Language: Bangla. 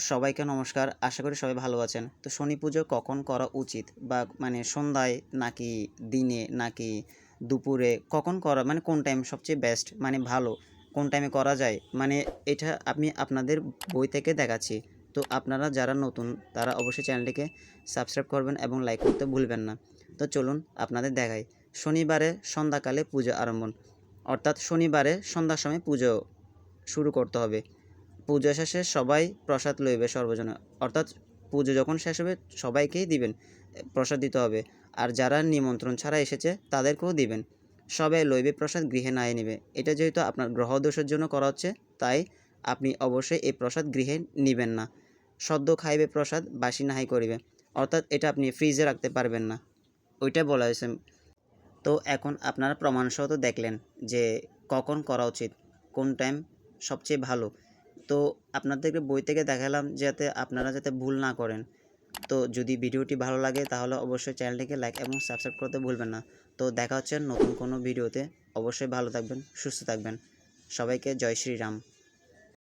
সবাইকে নমস্কার। আশা করি সবাই ভালো আছেন। তো শনি পুজো কখন করা উচিত? বা মানে সন্ধ্যায় নাকি দিনে নাকি দুপুরে? কখন করা মানে কোন টাইম সবচেয়ে বেস্ট মানে ভালো? কোন টাইমে করা যায়? মানে এটা আমি আপনাদের বই থেকে দেখাচ্ছি। তো আপনারা যারা নতুন, তারা অবশ্যই চ্যানেলটিকে সাবস্ক্রাইব করবেন এবং লাইক করতে ভুলবেন না। তো চলুন আপনাদের দেখাই। শনিবারে সন্ধ্যাকালে পুজো আরম্ভ অর্থাৎ শনিবারে সন্ধ্যার সময় পুজো শুরু করতে হবে। পুজো শেষে সবাই প্রসাদ লইবে সর্বজনে। অর্থাৎ পুজো যখন শেষ হবে, সবাইকেই দিবেন, প্রসাদ দিতে হবে। আর যারা নিমন্ত্রণ ছাড়া এসেছে, তাদেরকেও দিবেন। সবাই লইবে প্রসাদ, গৃহে নাই নেবে। এটা যেহেতু আপনার গ্রহ দোষের জন্য করা হচ্ছে, তাই আপনি অবশ্যই এই প্রসাদ গৃহে নেবেন না। সদ্য খাইবে প্রসাদ, বাসি নাহাই করিবে। অর্থাৎ এটা আপনি ফ্রিজে রাখতে পারবেন না। ওইটা বলা হয়েছে। তো এখন আপনারা প্রমাণসহ তো দেখলেন যে কখন করা উচিত, কোন টাইম সবচেয়ে ভালো। তো আপনাদেরকে বই থেকে দেখালাম যাতে আপনারা যাতে ভুল না করেন। তো যদি ভিডিওটি ভালো লাগে তাহলে অবশ্যই চ্যানেলটিকে লাইক এবং সাবস্ক্রাইব করতে ভুলবেন না। তো দেখা হচ্ছে নতুন কোনো ভিডিওতে। অবশ্যই ভালো থাকবেন, সুস্থ থাকবেন। সবাইকে জয় শ্রীরাম।